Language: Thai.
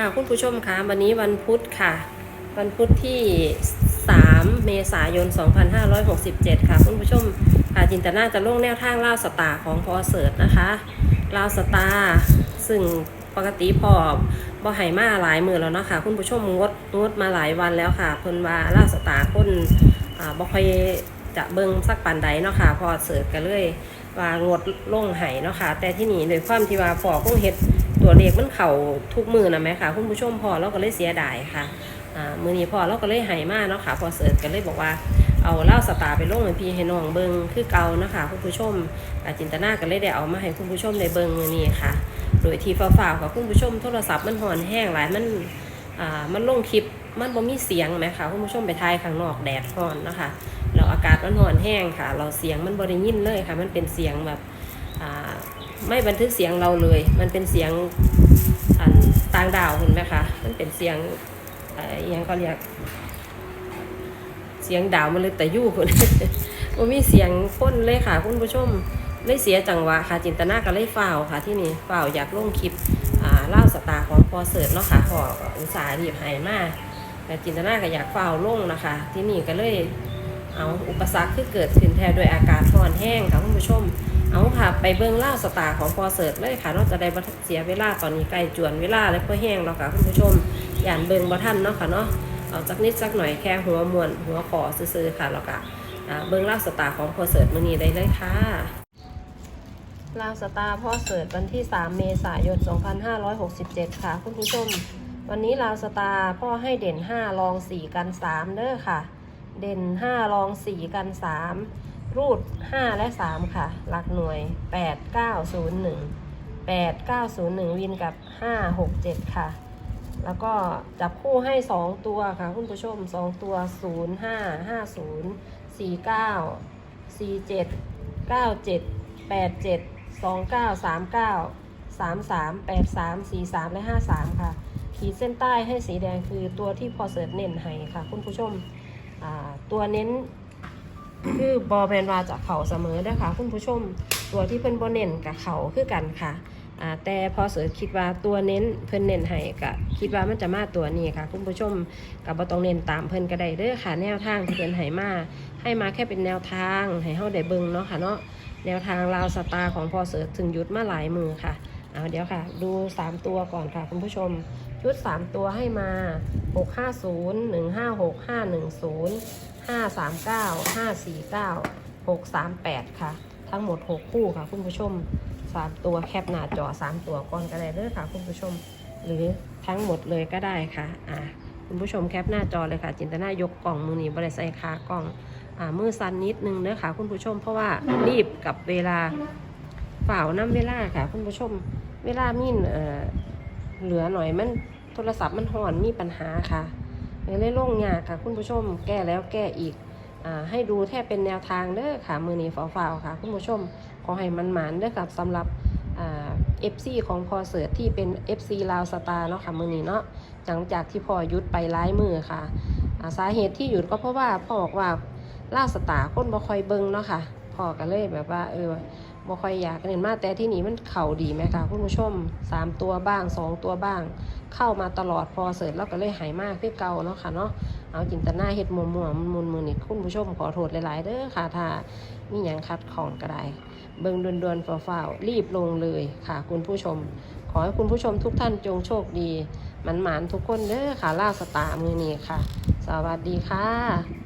ค่ะคุณผู้ชมคะวันนี้วันพุธค่ะ วันพุธที่ 3 เมษายน 2567 ค่ะคุณผู้ชมค่ะจินตนาจะลงแนวทางล่าวสตาของพอเสิร์ตนะคะล่าวสตาซึ่งปกติพอบ่ไห้มาหลายมือแล้วเนาะค่ะคุณผู้ชมงดงดมาหลายวันแล้วค่ะเพิ่นว่าล่าวสตาคนอ่าบ่ค่อยจะเบิ่งสักปานใดเนาะค่ะพอเสิร์ตก็เลยว่างดลงไห้เนาะค่ะแต่ที่นี่โดยความที่ว่าพอคงเฮ็ด ตัวเลขมันเข่าทุกมือนะไหมคะคุณผู้ชมพอเราก็เลยเสียดายค่ะมือนี้พอเราก็เลยหายมากเนาะค่ะ พอเสิร์ชก็เลยบอกว่าเอาเล่าสตาร์ไปลงให้พี่ให้น้องเบิงคือเก่านะคะคุณผู้ชมจินตนาก็เลยได้เอามาให้คุณผู้ชมในเบิงมือนี้ค่ะ โดยที่ฝ่าวๆกับคุณผู้ชมโทรศัพท์มันห่อนแห้งหลายมันมันลงคลิปมันบ่มีเสียงไหมคะคุณผู้ชมไปทายข้างนอกแดดห่อนนะคะแล้วอากาศมันห่อนแห้งค่ะ เราเสียงมันบริยินเลยค่ะ มันเป็นเสียงแบบ ไม่บันทึกเสียงเราเลย มันเป็นเสียงอันต่างดาวเห็นไหมคะ มันเป็นเสียงเอ่ออิหยังก็เรียก เสียงดาวมันเลยแต่ยู่คนมันมีเสียงพ้นเลยค่ะคุณผู้ชมเลยเสียจังหวะค่ะ จินตนาก็เลยฝ่าวค่ะที่นี่ฝ่าวอยากลงคลิปเล่าสตาร์ของพอเสิร์ตเนาะค่ะพออุตสาห์รีบหายมากแต่จินตนาก็อยากฝ่าวลงนะคะ ที่นี่ก็เลย เอาอุปสรรคที่เกิดขึ้นแทนโดยอากาศร้อนแห้งค่ะคุณผู้ชม เอาค่ะไปเบิ้งล่าสตาร์ของพอเสิร์ตเลยค่ะเราจะได้บ่เสียเวลาตอนนี้ใกล้จวนเวลาแล้วก็แห้งแล้วค่ะคุณผู้ชมอย่านเบิ้งบ่ทันเนาะค่ะเนาะเอาจักนิดจักหน่อยแค่หัวมวนหัวขอซื่อๆค่ะแล้วก็อ่าเบิ้งล่าสตาร์ของพอเสิร์ตมื้อนี้ได้เลยค่ะลาวสตาร์พ่อเสิร์ตวันที่ 3 เมษายน 2567 ค่ะ คุณผู้ชม วันนี้ลาวสตาร์พ่อให้เด่น 5 รอง 4 กัน 3 เด้อค่ะ เด่น 5 รอง 4 กัน 3 รูด 5 และ 3 ค่ะ หลักหน่วย 8 9 0 1 8 9 0 1 วินกับ 5 6 7 ค่ะ แล้วก็จับคู่ให้ 2 ตัวค่ะ คุณผู้ชม 2 ตัว 0 5 5 0 4 9 4 7 9 7 8 7 2 9 3 9 3 3 8 3 4 3 และ 5 3 ค่ะ ขีดเส้นใต้ให้สีแดงคือตัวที่พอเสิร์ชเน้นให้ค่ะ คุณผู้ชม ตัวเน้นคือบอแมนวาจากเขาเสมอเด้อค่ะคุณผู้ชมตัวที่เพิ่นบอเน้นกับเขาคือกันค่ะแต่พอเสิร์ชคิดว่าตัวเน้นเพิ่นเน้นให้กะคิดว่ามันจะมาตัวนี้ค่ะ คุณผู้ชมกับบ่ต้องเน้นตามเพิ่นก็ได้เด้อค่ะ แนวทางที่เพิ่นให้มาให้มาแค่เป็นแนวทางให้เฮาได้เบิ่งเนาะค่ะเนาะแนวทางราวสตาร์ของพอเสิร์ชถึงยุดมาหลายมือค่ะเอาเดี๋ยวค่ะ ดู 3 ตัวก่อนค่ะคุณผู้ชม ชุด 3 ตัวให้มา 650 156 510 539 549 638 ค่ะ ทั้งหมด 6 คู่ค่ะ คุณผู้ชม 3 ตัวแคปหน้าจอ 3 ตัวก่อนก็ได้เด้อค่ะ คุณผู้ชม หรือทั้งหมดเลยก็ได้ค่ะอ่าคุณผู้ชมแคปหน้าจอเลยค่ะ จินตนายกกล่องมือนี้บริใส่คากล่องอ่ามือสั้นนิดนึงเด้อค่ะ คุณผู้ชมเพราะว่ารีบกับเวลาฝ่าวน้ำเวลาค่ะ คุณผู้ชม เวลามินเอ่อเหลือหน่อยมัน โทรศัพท์มันห่อนมีปัญหาค่ะเลยลงยากค่ะ คุณผู้ชมแก้แล้วแก้อีกอ่าให้ดูแทบเป็นแนวทางเด้อค่ะ มือนี้ฝ่าวๆค่ะ คุณผู้ชมขอให้มันหมานเด้อกับสำหรับอ่า FC ของพอเสิร์ตที่เป็น FC ลาวสตาร์เนาะค่ะมือนี้เนาะหลังจากที่พอหยุดไปร้ายมือค่ะอ่าสาเหตุที่หยุดก็เพราะว่าพ่อบอกว่าลาวสตาร์คนบ่คอยเบิ่งเนาะค่ะพ่อก็เลยแบบว่าเออ บ่ค่อยอยากเห็นมาแต่ที่นี่มันเข่าดีไหมคะคุณผู้ชมสามตัวบ้างสองตัวบ้าง เข้ามาตลอดพอเสร็จแล้วก็เลยหายมากคือเก่าเนาะค่ะเนาะเอาจินตนาเฮ็ดมัวมัวมุนมุนนี่คุณผู้ชมขอโทษหลาย ๆ เด้อค่ะถ้ามีหยังคัดของก็ได้เบิ่งดวนๆฝ้าๆรีบลงเลยค่ะ คุณผู้ชม ขอให้คุณผู้ชมทุกท่านจงโชคดีมันหมานๆทุกคนเด้อค่ะล่าสตามือนี้ค่ะ สวัสดีค่ะ